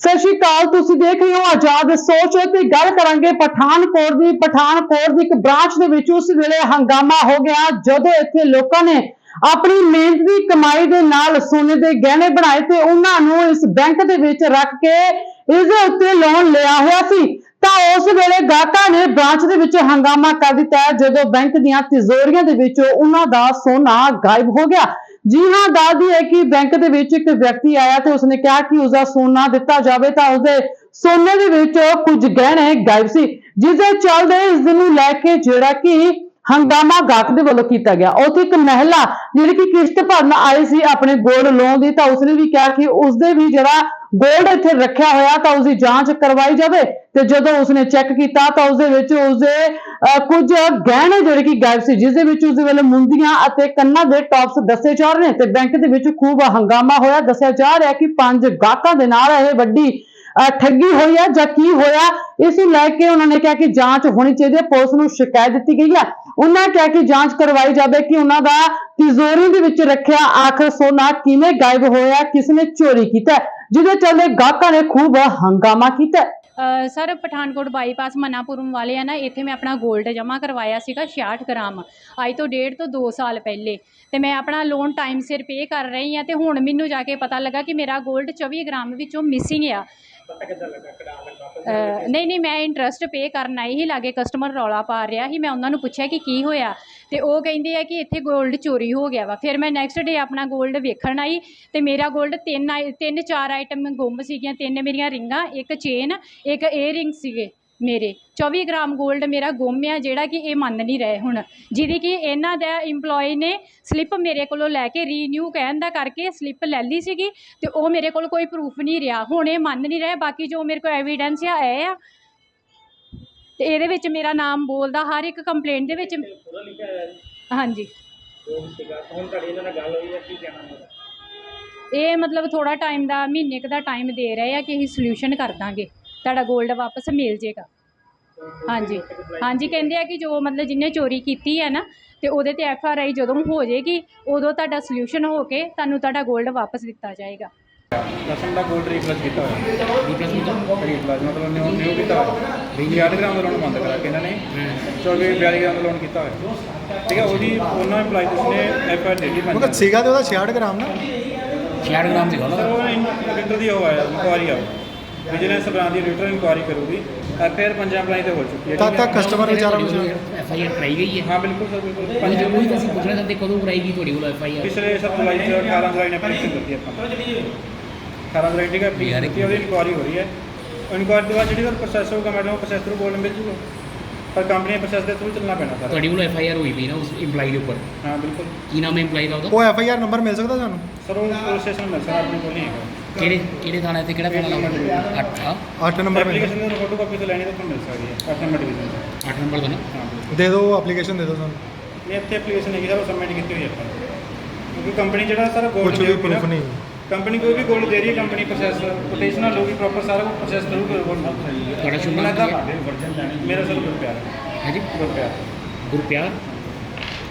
ਸਤਿ ਸ਼੍ਰੀ ਅਕਾਲ, ਤੁਸੀਂ ਦੇਖ ਰਹੇ ਹੋ ਆਜ਼ਾਦ ਸੋਚ ਤੇ ਗੱਲ ਕਰਾਂਗੇ ਪਠਾਨਕੋਟ ਦੀ ਪਠਾਨਕੋਟ ਦੀ ਇੱਕ ਬ੍ਰਾਂਚ ਦੇ ਵਿੱਚ ਉਸ ਵੇਲੇ ਹੰਗਾਮਾ ਹੋ ਗਿਆ ਜਦੋਂ ਇੱਥੇ ਲੋਕਾਂ ਨੇ ਆਪਣੀ ਮਿਹਨਤ ਦੀ ਕਮਾਈ ਦੇ ਨਾਲ ਸੋਨੇ ਦੇ ਗਹਿਣੇ ਬਣਾਏ ਤੇ ਉਹਨਾਂ ਨੂੰ ਇਸ ਬੈਂਕ ਦੇ ਵਿੱਚ ਰੱਖ ਕੇ ਇਸ ਦੇ ਉੱਤੇ ਲੋਨ ਲਿਆ ਹੋਇਆ ਸੀ। ਤਾਂ ਉਸ ਵੇਲੇ ਗਾਹਕਾਂ ਨੇ ਬ੍ਰਾਂਚ ਦੇ ਵਿੱਚ ਹੰਗਾਮਾ ਕਰ ਦਿੱਤਾ ਜਦੋਂ ਬੈਂਕ ਦੀਆਂ ਤਿਜੋਰੀਆਂ ਦੇ ਵਿੱਚੋਂ ਉਹਨਾਂ ਦਾ ਸੋਨਾ ਗਾਇਬ ਹੋ ਗਿਆ। ਜੀ ਹਾਂ ਦੱਸਦੀ ਹੈ ਕਿ ਬੈਂਕ ਦੇ ਵਿੱਚ ਇੱਕ ਵਿਅਕਤੀ ਆਇਆ ਤੇ ਉਸਨੇ ਕਿਹਾ ਕਿ ਉਸਦਾ ਸੋਨਾ ਦਿੱਤਾ ਜਾਵੇ ਤਾਂ ਉਸਦੇ ਸੋਨੇ ਦੇ ਵਿੱਚ ਕੁਝ ਗਹਿਣੇ, ਗਾਇਬ ਸੀ ਜਿਸ ਦੇ ਚੱਲਦੇ ਇਸ ਨੂੰ ਲੈ ਕੇ ਜਿਹੜਾ ਕਿ ਹੰਗਾਮਾ ਗਾਹਕ ਦੇ ਵੱਲੋਂ ਕੀਤਾ ਗਿਆ। ਉੱਥੇ ਇੱਕ ਮਹਿਲਾ ਜਿਹੜੀ ਕਿ ਕਿਸ਼ਤ ਭਰਨ ਆਈ ਸੀ ਆਪਣੇ ਗੋਲਡ ਲੋਨ ਦੀ, ਤਾਂ ਉਸਨੇ ਵੀ ਕਿਹਾ ਕਿ ਉਸਦੇ ਵੀ ਜਿਹੜਾ ਗੋਲਡ ਇੱਥੇ ਰੱਖਿਆ ਹੋਇਆ ਤਾਂ ਉਸਦੀ ਜਾਂਚ ਕਰਵਾਈ ਜਾਵੇ ਤੇ ਜਦੋਂ ਉਸਨੇ ਚੈੱਕ ਕੀਤਾ ਤਾਂ ਉਸਦੇ ਵਿੱਚ ਉਸਦੇ ਅਹ, ਕੁਝ ਗਹਿਣੇ ਜਿਹੜੇ ਕਿ ਗਾਇਬ ਸੀ ਜਿਸ ਦੇ ਵਿੱਚ ਉਸਦੇ ਵੱਲੋਂ ਮੁੰਦੀਆਂ ਅਤੇ ਕੰਨਾਂ ਦੇ ਟੌਪਸ ਦੱਸੇ ਜਾ ਰਹੇ ਨੇ ਤੇ ਬੈਂਕ ਦੇ ਵਿੱਚ ਖੂਬ ਹੰਗਾਮਾ ਹੋਇਆ ਦੱਸਿਆ ਜਾ ਰਿਹਾ ਕਿ ਪੰਜ ਗਾਹਕਾਂ ਦੇ ਨਾਲ ਇਹ ਵੱਡੀ ਠੱਗੀ ਹੋਈ ਹੈ ਜਾਂ ਕੀ ਹੋਇਆ, ਇਸ ਨੂੰ ਲੈ ਕੇ ਉਹਨਾਂ ਨੇ ਕਿਹਾ ਕਿ ਜਾਂਚ ਹੋਣੀ ਚਾਹੀਦੀ ਹੈ ਪੁਲਿਸ ਨੂੰ ਸ਼ਿਕਾਇਤ ਦਿੱਤੀ ਗਈ ਹੈ ਉਹਨਾਂ ਕਿਹਾ ਕਿ ਜਾਂਚ ਕਰਵਾਈ ਜਾਵੇ ਕਿ ਉਹਨਾਂ ਦਾ ਤਿਜੋਰੀ ਦੇ ਵਿੱਚ ਰੱਖਿਆ ਆਖਰ ਸੋਨਾ ਕਿਵੇਂ ਗਾਇਬ ਹੋਇਆ ਕਿਸ ਨੇ ਚੋਰੀ ਕੀਤਾ, ਜਿਹਦੇ ਚੱਲਦੇ ਗਾਹਕਾਂ ਨੇ ਖੂਬ ਹੰਗਾਮਾ ਕੀਤਾ। ਸਰ, ਪਠਾਨਕੋਟ ਬਾਈਪਾਸ ਮਨਾਪੁਰਮ ਵਾਲੇ ਆ ਨਾ, ਇੱਥੇ ਮੈਂ ਆਪਣਾ 골ਡ ਜਮ੍ਹਾਂ ਕਰਵਾਇਆ ਸੀਗਾ 66 ਗ੍ਰਾਮ। ਅੱਜ ਤੋਂ ਡੇਢ ਤੋਂ 2 ਸਾਲ ਪਹਿਲੇ। ਤੇ ਮੈਂ ਆਪਣਾ ਲੋਨ ਟਾਈਮ ਸਿਰ ਪੇ ਕਰ ਰਹੀ ਆ, ਤੇ ਹੁਣ ਮੈਨੂੰ ਜਾ ਕੇ ਪਤਾ ਲੱਗਾ ਕਿ ਮੇਰਾ 골ਡ 24 ਗ੍ਰਾਮ ਵਿੱਚੋਂ ਮਿਸਿੰਗ ਆ। ਨਹੀਂ ਨਹੀਂ, ਮੈਂ ਇੰਟਰਸਟ ਪੇ ਕਰਨ ਆਈ ਸੀ, ਲਾਗੇ ਕਸਟਮਰ ਰੌਲਾ ਪਾ ਰਿਹਾ ਸੀ, ਮੈਂ ਉਹਨਾਂ ਨੂੰ ਪੁੱਛਿਆ ਕਿ ਕੀ ਹੋਇਆ, ਤੇ ਉਹ ਕਹਿੰਦੇ ਆ ਕਿ ਇੱਥੇ 골ਡ ਚੋਰੀ ਹੋ ਗਿਆ ਵਾ। ਫਿਰ ਮੈਂ ਨੈਕਸਟ ਡੇ ਆਪਣਾ 골ਡ ਵੇਖਣ ਆਈ, ਤੇ ਮੇਰਾ 골ਡ ਤਿੰਨ ਆਈ- ਤਿੰਨ ਚਾਰ ਆਈਟਮ ਗੁੰਮ ਸੀਗੀਆਂ, ਤਿੰਨ ਮੇਰੀਆਂ ਰਿੰਗਾਂ, ਇੱਕ ਚੇਨ ਇੱਕ ਏਅਰਿੰਗ ਸੀਗੇ। ਮੇਰੇ। 24 ਗ੍ਰਾਮ 골ਡ ਮੇਰਾ ਗੁੰਮ ਆ ਜਿਹੜਾ ਕਿ ਇਹ ਮੰਨ ਨਹੀਂ ਰਹੇ ਹੁਣ। ਜਿਹਦੀ ਕਿ ਇਹਨਾਂ ਦਾ EMPLOYE ਨੇ ਸਲਿੱਪ ਮੇਰੇ ਕੋਲੋਂ ਲੈ ਕੇ ਰੀਨਿਊ ਕਹਿਣ ਦਾ ਕਰਕੇ ਸਲਿੱਪ ਲੈ ਲਈ ਸੀਗੀ ਤੇ ਉਹ ਮੇਰੇ ਕੋਲ ਕੋਈ ਪ੍ਰੂਫ ਨਹੀਂ ਰਿਹਾ। ਹੁਣ ਇਹ ਮੰਨ ਨਹੀਂ ਰਹੇ ਬਾਕੀ ਜੋ ਮੇਰੇ ਕੋਲ ਐਵੀਡੈਂਸ ਆ ਇਹ ਆ। ਤੇ ਇਹਦੇ ਵਿੱਚ ਮੇਰਾ ਨਾਮ ਬੋਲਦਾ ਹਰ ਇੱਕ ਕੰਪਲੇਂਟ ਦੇ ਵਿੱਚ ਹਾਂਜੀ। ਇਹ ਮਤਲਬ ਥੋੜਾ ਟਾਈਮ ਦਾ ਮਹੀਨੇ ਕੁ ਦਾ ਟਾਈਮ ਦੇ ਰਹੇ ਆ ਕਿ ਅਸੀਂ ਸੋਲੂਸ਼ਨ ਕਰ ਦਾਂਗੇ। ਤੁਹਾਡਾ 골ਡ ਵਾਪਸ ਮਿਲ ਜੇਗਾ। ਹਾਂਜੀ। ਹਾਂਜੀ ਕਹਿੰਦੇ ਆ ਕਿ ਜੋ ਮਤਲਬ ਜਿਹਨੇ ਚੋਰੀ ਕੀਤੀ ਹੈ ਨਾ ਤੇ ਉਹਦੇ ਤੇ ਐਫ ਆਰ ਆਈ ਜਦੋਂ ਹੋ ਜਾਏਗੀ ਉਦੋਂ ਤੁਹਾਡਾ ਸੋਲੂਸ਼ਨ ਹੋ ਕੇ ਤੁਹਾਨੂੰ ਤੁਹਾਡਾ 골ਡ ਵਾਪਸ ਦਿੱਤਾ ਜਾਏਗਾ। ਲਸਣ ਦਾ ਗੋਲਡ ਰੀਪਲੇਸ ਕੀਤਾ ਹੋਇਆ। ਰੀਪਲੇਸ ਕੀਤਾ ਰੀਪਲੇਸ ਮਤਲਬ ਨਿਊ ਨਿਊ ਕੀਤਾ ਹੋਇਆ। 8 ਗ੍ਰਾਮ ਦਾ ਲੋਨ ਬੰਦ ਕਰਾ ਕੇ ਇਹਨਾਂ ਨੇ। 24 42 ਗ੍ਰਾਮ ਦਾ ਲੋਨ ਕੀਤਾ ਹੋਇਆ। ਠੀਕ ਹੈ ਉਹਦੀ ਉਹਨਾਂ ਐਮਪਲਾਈ ਨੇ ਐਫ ਆਰ ਦਿੱਤੀ। ਪੰਜ ਸੀਗਾ ਤੇ ਉਹਦਾ 66 ਗ੍ਰਾਮ ਨਾ? 66 ਗ੍ਰਾਮ ਸੀਗਾ ਨਾ ਉਹ ਰਿਟਰ ਦੀ ਉਹ ਆਇਆ ਇਨਕੁਆਰੀ ਆ। ਵਿਜੀਲੈਂਸ ਬ੍ਰਾਂਚ ਦੀ ਰਿਟਰ ਇਨਕੁਆਰੀ ਕਰੂਗੀ ਐਫ ਆਰ ਪੰਜਾਂ ਐਮਪਲਾਈ ਤੇ ਹੋ ਚੁੱਕੀ ਹੈ ਤਦ ਤੱਕ ਕਸਟਮਰ ਵਿਚਾਰਾ ਕੁਝ ਐਫ ਆਈ ਆਰ ਕਰਾਈ ਗਈ ਹੈ? ਹਾਂ ਬਿਲਕੁਲ ਸਰ ਬਿਲਕੁਲ। ਉਹੀ ਪੰਜ ਉਹੀ ਤਾਂ ਅਸੀਂ ਪੁੱਛਣਾ ਚਾਹੁੰਦੇ ਕਦੋਂ ਕਰਾਈ ਗਈ ਤੁਹਾਡੀ ਕੋਲ ਐਫ ਆਈ ਆਰ ਪਿਛਲੇ ਸਰ ਜੁਲਾਈ ਚ 18 ਜੁਲਾਈ ਨੇ ਐਪਲੀਕੇਸ਼ਨ ਦਿੱਤੀ ਆਪਾਂ। 18 ਜੁਲਾਈ ਹੈ application ਦਿੱਤੀ ਉਹਦੀ ਇਨਕੁਆਰੀ ਹੋ ਰਹੀ ਹੈ। ਇਨਕੁਆਰੀ ਤੋਂ ਬਾਅਦ ਜਿਹੜੀ ਉਹ ਪ੍ਰੋਸੈਸ ਹੋਊਗਾ ਮੈਡਮ ਉਹ ਪ੍ਰੋਸੈਸ ਥਰੂ ਗੋਲਡ ਮਿਲ ਜੂਗਾ ਪਰ ਕੰਪਨੀ ਪ੍ਰੋਸੈਸ ਦੇ ਥਰੂ ਚੱਲਣਾ ਪੈਣਾ ਸਰ। ਤੁਹਾਡੀ ਕੋਲ ਐਫ ਆਈ ਆਰ ਹੋਈ ਪਈ ਨਾ ਉਸ ਇੰਪਲਾਈ ਦੇ ਉੱਪਰ? ਹਾਂ ਬਿਲਕੁਲ। ਕੀ ਨਾਮ ਹੈ ਇੰਪਲਾਈ ਦਾ ਉਹਦਾ? ਉਹ ਐਫ ਆਈ ਆਰ ਨੰਬਰ ਮਿਲ ਸਕਦਾ ਸਾਨੂੰ ਸਰ ਉਹ ਪੁਲਿਸ ਸਟੇਸ਼ਨ ਮਿਲ ਸਕਦਾ ਆਪਣੇ ਕੋਲ ਨਹੀਂ ਹੈਗਾ। ਕਿਹੜੇ ਕਿਹੜੇ ਥਾਣੇ ਤੇ ਕਿਹੜਾ ਥਾਣਾ ਲੱਗਦਾ 8 8 ਨੰਬਰ ਮਿਲ ਐਪਲੀਕੇਸ਼ਨ ਦੀ ਫੋਟੋ ਕਾਪੀ ਤੋਂ ਲੈਣੀ ਤਾਂ ਤੁਹਾਨੂੰ ਮਿਲ ਸਕਦੀ ਹੈ। 8 ਨੰਬਰ ਡਿਵੀਜ਼ਨ ਤੋਂ। 8 ਨੰਬਰ ਦਾ ਨਾ? ਹਾਂ ਬਿਲਕੁਲ। ਦੇ ਦਿਓ ਐਪਲੀਕੇਸ਼ਨ ਦੇ ਦਿਓ ਸਾਨੂੰ। ਨਹੀਂ ਇੱਥੇ ਐਪਲੀਕੇਸ਼ਨ ਹੈਗੀ ਸਰ ਉਹ ਸਬਮਿਟ ਕੀਤੀ ਹੋਈ ਹੈ ਆਪਾਂ। ਨੇ। ਕਿਉਂਕਿ ਕੰਪਨੀ ਜਿਹੜਾ ਸਰ ਗੋਲਡ ਕੁਝ ਵੀ ਪ੍ਰੂਫ ਨਹੀਂ। ਕੰਪਨੀ ਕੋਈ ਵੀ ਗੋਲਡ ਦੇ ਰਹੀ ਹੈ ਕੰਪਨੀ ਪ੍ਰੋਸੈਸ ਕੋਟੇਸ਼ਨਲ ਹੋਊਗੀ ਪ੍ਰੋਪਰ ਸਾਰਾ ਕੁਝ ਪ੍ਰੋਸੈਸ ਕਰੂਗਾ ਗੋਲਡ ਤੁਹਾਡਾ ਸ਼ੁਭ ਨਾਮ ਕੀ ਹੈ? ਮੇਰਾ ਸਰ ਗੁਰਪਿਆਰ। ਹੈ ਜੀ ਗੁਰਪਿਆਰ। ਗੁਰਪਿਆਰ?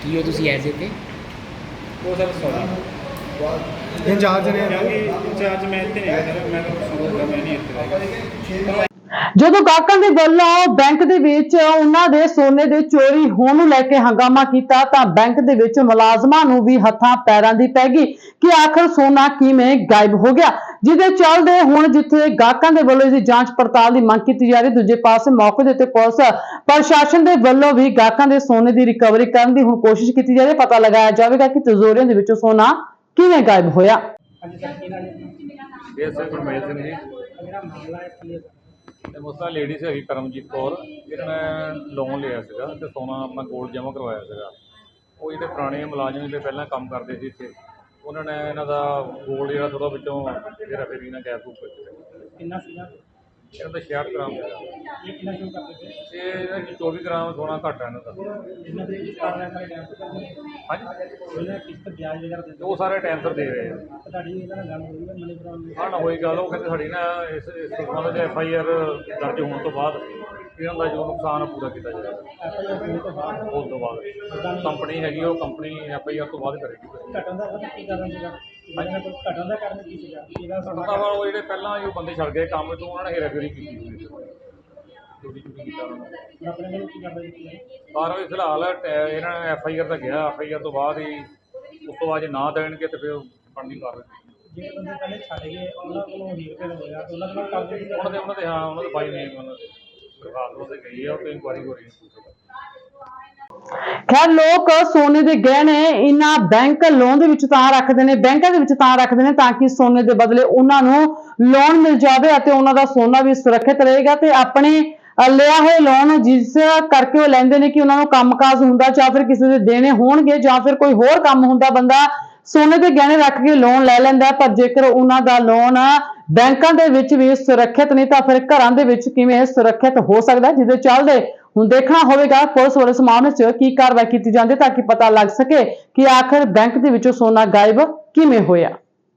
ਕੀ ਹੋ ਤੁਸੀਂ ਐਜ਼ ਤੇ ਉਹ ਸਰ ਸੌਰੀ ਇੰਚਾਰਜ ਨੇ ਕਿਉਂਕਿ ਇੰਚਾਰਜ ਮੈਂ ਇੱਥੇ ਨਹੀਂ ਹੈਗਾ ਸਰ ਮੈਂ ਤਾਂ ਸੁਣੂਗਾ ਮੈਂ ਨਹੀਂ ਇੱਥੇ ਰਹੇਗਾ ਜਦੋਂ ਗਾਹਕਾਂ ਦੇ ਵੱਲੋਂ ਬੈਂਕ ਦੇ ਵਿੱਚ ਉਹਨਾਂ ਦੇ ਸੋਨੇ ਦੇ ਚੋਰੀ ਹੋਣ ਨੂੰ ਲੈ ਕੇ ਹੰਗਾਮਾ ਕੀਤਾ ਤਾਂ ਬੈਂਕ ਦੇ ਵਿੱਚ ਮੁਲਾਜ਼ਮਾਂ ਨੂੰ ਵੀ ਹੱਥਾਂ ਪੈਰਾਂ ਦੀ ਪੈ ਗਈ ਕਿ ਆਖਰ ਸੋਨਾ ਕਿਵੇਂ ਗਾਇਬ ਹੋ ਗਿਆ। ਜਿਹਦੇ ਚੱਲਦੇ ਹੁਣ ਜਿੱਥੇ ਗਾਹਕਾਂ ਦੇ ਵੱਲੋਂ ਇਸ ਦੀ ਜਾਂਚ ਪੜਤਾਲ ਦੀ ਮੰਗ ਕੀਤੀ ਜਾ ਰਹੀ ਦੂਜੇ ਪਾਸੇ ਮੌਕੇ ਦੇ ਉੱਤੇ ਪੁਲਿਸ ਪ੍ਰਸ਼ਾਸਨ ਦੇ ਵੱਲੋਂ ਵੀ ਗਾਹਕਾਂ ਦੇ ਸੋਨੇ ਦੀ ਰਿਕਵਰੀ ਕਰਨ ਦੀ ਹੁਣ ਕੋਸ਼ਿਸ਼ ਕੀਤੀ ਜਾ ਰਹੀ ਹੈ। ਪਤਾ ਲਗਾਇਆ ਜਾਵੇਗਾ ਕਿ ਤਿਜੋਰੀਆਂ ਦੇ ਵਿੱਚੋਂ ਸੋਨਾ ਕਿਵੇਂ ਗਾਇਬ ਹੋਇਆ? ਇਹ ਸਰ ਗੁਰਮੇਲ ਸਿੰਘ ਜੀ। ਤੇ ਮੁਸਤਾ ਲੇਡੀਜ਼ ਹੈਗੀ ਕਰਮਜੀਤ ਕੌਰ। ਇਹਨਾਂ ਨੇ ਲੋਨ ਲਿਆ ਸੀਗਾ ਤੇ ਸੋਨਾ ਆਪਣਾ ਗੋਲਡ ਜਮ੍ਹਾਂ ਕਰਵਾਇਆ ਸੀਗਾ। ਉਹ ਜਿਹੜੇ ਪੁਰਾਣੇ ਮੁਲਾਜ਼ਮ ਜਿਹੜੇ ਪਹਿਲਾਂ ਕੰਮ ਕਰਦੇ ਸੀ ਇੱਥੇ ਉਹਨਾਂ ਨੇ ਇਹਨਾਂ ਦਾ ਗੋਲਡ ਜਿਹੜਾ ਥੋੜਾ ਵਿੱਚੋਂ ਜਿਹੜਾ ਫੇਰੀ ਨਾਲ ਗੈਪ ਵਿੱਚ ਕਿੰਨਾ ਸੀਗਾ? ਇਹਨਾਂ ਦਾ 66 ਗ੍ਰਾਮ ਇਹ ਕਿੰਨਾ ਸ਼ੁਰੂ ਕਰਦੇ ਸੀ? ਤੇ ਇਹਨਾਂ 'ਚ 24 ਗ੍ਰਾਮ ਸੋਨਾ ਘੱਟ ਹੈ ਇਹਨਾਂ ਦਾ। ਇਹਨਾਂ ਦੇ ਕਿਸ ਕਰ ਰਿਹਾ ਸਾਰੇ ਟਾਈਮ ਹਾਂਜੀ। ਉਹਨਾਂ ਕਿਸ ਵਿਆਜ ਵਗੈਰਾ ਦੇ ਤੇ ਉਹ ਸਾਰੇ ਟਾਈਮ ਸਿਰ ਦੇ ਰਹੇ ਆ। ਤੁਹਾਡੀ ਇਹਨਾਂ ਨਾਲ ਗੱਲ ਹੋਈ ਹੈ ਮਨੀ ਪ੍ਰਾਣ ਹਾਂ ਨਾ ਹੋਈ ਗੱਲ ਉਹ ਕਹਿੰਦੇ ਸਾਡੀ ਨਾ ਇਸ ਇਸ ਸੰਬੰਧ ਵਿੱਚ ਐਫ ਆਈ ਆਰ ਦਰਜ ਹੋਣ ਤੋਂ ਬਾਅਦ ਇਹਨਾਂ ਦਾ ਜੋ ਨੁਕਸਾਨ ਆ ਪੂਰਾ ਕੀਤਾ ਜਾਏਗਾ। ਹੋਣ ਤੋਂ ਬਾਅਦ? ਉਸ ਤੋਂ ਬਾਅਦ। ਕੰਪਨੀ ਹੈਗੀ ਉਹ ਕੰਪਨੀ ਐਫ ਆਈ ਆਰ ਤੋਂ ਬਾਅਦ ਕਰੇਗੀ। ਘਟਣ ਦਾ ਪਤਾ ਕੀ ਕਾਰਨ ਸੀਗਾ? ਘਟਨ ਦਾ ਕਾਰਨ ਕੀ ਸੀਗਾ? ਇਹਦਾ ਸੜਨਾ ਵਾ ਉਹ ਜਿਹੜੇ ਪਹਿਲਾਂ ਹੀ ਉਹ ਬੰਦੇ ਛੱਡ ਗਏ ਕੰਮ ਤੋਂ ਉਹਨਾਂ ਨੇ ਹੇਰਾਫੇਰੀ ਕੀਤੀ ਹੋਈ ਸੀ। ਚੋਰੀ ਚੋਰੀ ਕੀਤਾ ਉਹਨਾਂ ਨੇ ਆਪਣੇ ਵੱਲੋਂ ਕੀ ਕੀਤੀ ਹੈ ਕਾਰਵਾਈ ਫਿਲਹਾਲ ਟੈ- ਇਹਨਾਂ ਨੇ ਐਫ ਆਈ ਆਰ ਤਾਂ ਗਿਆ ਐਫ ਆਈ ਆਰ ਤੋਂ ਬਾਅਦ ਹੀ ਉਸ ਤੋਂ ਬਾਅਦ ਜੇ ਨਾ ਦੇਣਗੇ ਤੇ ਫਿਰ ਬਣਦੀ ਕਾਰਵਾਈ ਜਿਹੜੇ ਬੰਦੇ ਪਹਿਲੇ ਛੱਡ ਗਏ ਉਹਨਾਂ ਕੋਲੋਂ ਹੀਰ ਹੋਇਆ ਤੇ ਉਹਨਾਂ ਦੇ ਨਾਲ ਕੀਤੀ ਉਹਨਾਂ ਦੇ ਉਹਨਾਂ ਦੇ ਹਾਂ ਉਹਨਾਂ ਦੇ ਬਾਈ ਨੇ ਉਹਨਾਂ ਦੇ ਦਰਖਾਸਤ ਉਹਦੇ ਗਈ ਆ ਉਹ ਤੇ ਇਨਕੁਆਰੀ ਹੋ ਰਹੀ ਹੈ। ਖੈਰ ਲੋਕ ਸੋਨੇ ਦੇ ਗਹਿਣੇ ਇਹਨਾਂ ਬੈਂਕ ਲੋਨ ਦੇ ਵਿੱਚ ਤਾਂ ਰੱਖਦੇ ਨੇ, ਬੈਂਕਾਂ ਦੇ ਵਿੱਚ ਤਾਂ ਰੱਖਦੇ ਨੇ ਤਾਂ ਕਿ ਸੋਨੇ ਦੇ ਬਦਲੇ ਉਹਨਾਂ ਨੂੰ ਲੋਨ ਮਿਲ ਜਾਵੇ ਅਤੇ ਉਹਨਾਂ ਦਾ ਸੋਨਾ ਵੀ ਸੁਰੱਖਿਅਤ ਰਹੇਗਾ ਤੇ ਆਪਣੇ ਲਿਆ ਹੋਏ ਲੋਨ ਜਿਸ ਕਰਕੇ ਉਹ ਲੈਂਦੇ ਨੇ ਕਿ ਉਹਨਾਂ ਨੂੰ ਕੰਮਕਾਜ ਹੁੰਦਾ ਜਾਂ ਫਿਰ ਕਿਸੇ ਦੇ ਦੇਣੇ ਹੋਣਗੇ ਜਾਂ ਫਿਰ ਕੋਈ ਹੋਰ ਕੰਮ ਹੁੰਦਾ, ਬੰਦਾ ਸੋਨੇ ਦੇ ਗਹਿਣੇ ਰੱਖ ਕੇ ਲੋਨ ਲੈ ਲੈਂਦਾ ਪਰ ਜੇਕਰ ਉਹਨਾਂ ਦਾ ਲੋਨ ਬੈਂਕਾਂ ਦੇ ਵਿੱਚ ਵੀ ਸੁਰੱਖਿਅਤ ਨਹੀਂ ਤਾਂ ਫਿਰ ਘਰਾਂ ਦੇ ਵਿੱਚ ਕਿਵੇਂ ਸੁਰੱਖਿਅਤ ਹੋ ਸਕਦਾ ਜਿਹਦੇ ਚੱਲਦੇ ਹੁਣ ਦੇਖਣਾ ਹੋਵੇਗਾ ਪੁਲਿਸ ਵੱਲੋਂ ਇਸ ਮਾਮਲੇ 'ਚ ਕੀ ਕਾਰਵਾਈ ਕੀਤੀ ਜਾਂਦੀ ਹੈ ਤਾਂ ਕਿ ਪਤਾ ਲੱਗ ਸਕੇ ਕਿ ਆਖਰ ਬੈਂਕ ਦੇ ਵਿੱਚੋਂ ਸੋਨਾ ਗਾਇਬ ਕਿਵੇਂ ਹੋਇਆ।